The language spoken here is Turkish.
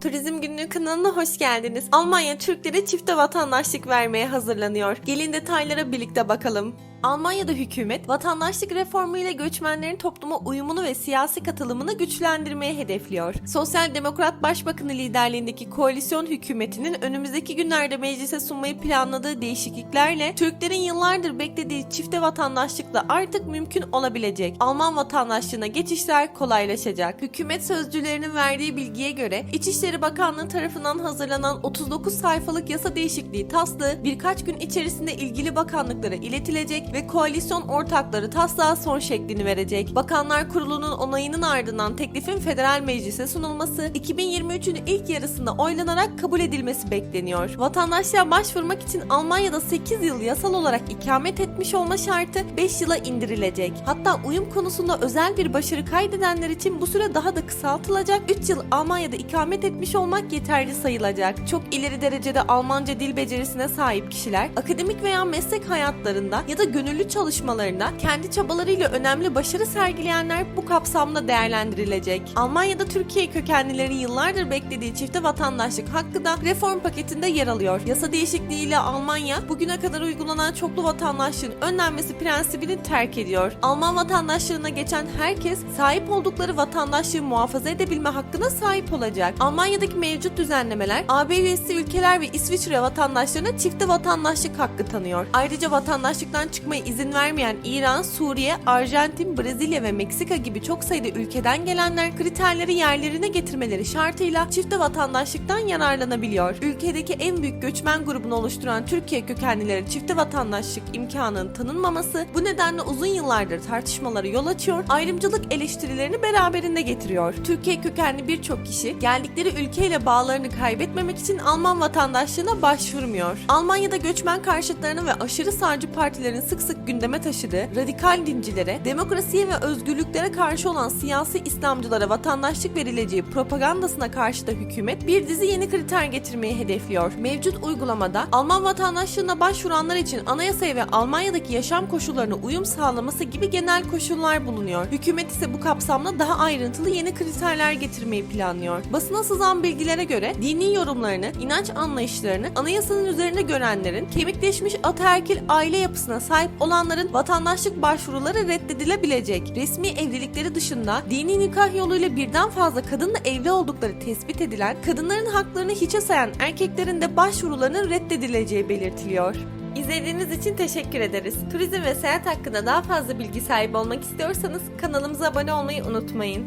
Turizm Günlüğü kanalına hoş geldiniz. Almanya Türklere çifte vatandaşlık vermeye hazırlanıyor. Gelin detaylara birlikte bakalım. Almanya'da hükümet vatandaşlık reformu ile göçmenlerin topluma uyumunu ve siyasi katılımını güçlendirmeyi hedefliyor. Sosyal Demokrat Başbakanı liderliğindeki koalisyon hükümetinin önümüzdeki günlerde meclise sunmayı planladığı değişikliklerle Türklerin yıllardır beklediği çifte vatandaşlıkla artık mümkün olabilecek. Alman vatandaşlığına geçişler kolaylaşacak. Hükümet sözcülerinin verdiği bilgiye göre İçişleri Bakanlığı tarafından hazırlanan 39 sayfalık yasa değişikliği taslağı birkaç gün içerisinde ilgili bakanlıklara iletilecek ve koalisyon ortakları taslağa son şeklini verecek. Bakanlar Kurulu'nun onayının ardından teklifin federal meclise sunulması 2023'ün ilk yarısında oylanarak kabul edilmesi bekleniyor. Vatandaşlığa başvurmak için Almanya'da 8 yıl yasal olarak ikamet etmiş olma şartı 5 yıla indirilecek. Hatta uyum konusunda özel bir başarı kaydedenler için bu süre daha da kısaltılacak. 3 yıl Almanya'da ikamet etmiş olmak yeterli sayılacak. Çok ileri derecede Almanca dil becerisine sahip kişiler akademik veya meslek hayatlarında ya da gönüllü çalışmalarında kendi çabalarıyla önemli başarı sergileyenler bu kapsamda değerlendirilecek. Almanya'da Türkiye kökenlilerin yıllardır beklediği çifte vatandaşlık hakkı da reform paketinde yer alıyor. Yasa değişikliğiyle Almanya bugüne kadar uygulanan çoklu vatandaşlığın önlenmesi prensibini terk ediyor. Alman vatandaşlığına geçen herkes sahip oldukları vatandaşlığı muhafaza edebilme hakkına sahip olacak. Almanya'daki mevcut düzenlemeler AB üyesi ülkeler ve İsviçre vatandaşlarına çifte vatandaşlık hakkı tanıyor. Ayrıca vatandaşlıktan çıkmaya izin vermeyen İran, Suriye, Arjantin, Brezilya ve Meksika gibi çok sayıda ülkeden gelenler kriterleri yerlerine getirmeleri şartıyla çifte vatandaşlıktan yararlanabiliyor. Ülkedeki en büyük göçmen grubunu oluşturan Türkiye kökenlileri çifte vatandaşlık imkanının tanınmaması bu nedenle uzun yıllardır tartışmalara yol açıyor, ayrımcılık eleştirilerini beraberinde getiriyor. Türkiye kökenli birçok kişi geldikleri ülkeyle bağlarını kaybetmemek için Alman vatandaşlığına başvurmuyor. Almanya'da göçmen karşıtlarının ve aşırı sağcı partilerin sık sık gündeme taşıdığı radikal dincilere, demokrasiye ve özgürlüklere karşı olan siyasi İslamcılara vatandaşlık verileceği propagandasına karşı da hükümet bir dizi yeni kriter getirmeyi hedefliyor. Mevcut uygulamada Alman vatandaşlığına başvuranlar için anayasaya ve Almanya'daki yaşam koşullarına uyum sağlaması gibi genel koşullar bulunuyor. Hükümet ise bu kapsamda daha ayrıntılı yeni kriterler getirmeyi planlıyor. Basına sızan bilgilere göre dini yorumlarını, inanç anlayışlarını anayasanın üzerine görenlerin, kemikleşmiş ataerkil aile yapısına sahip olanların vatandaşlık başvuruları reddedilebilecek. Resmi evlilikleri dışında dini nikah yoluyla birden fazla kadınla evli oldukları tespit edilen, kadınların haklarını hiçe sayan erkeklerin de başvurularının reddedileceği belirtiliyor. İzlediğiniz için teşekkür ederiz. Turizm ve seyahat hakkında daha fazla bilgi sahibi olmak istiyorsanız kanalımıza abone olmayı unutmayın.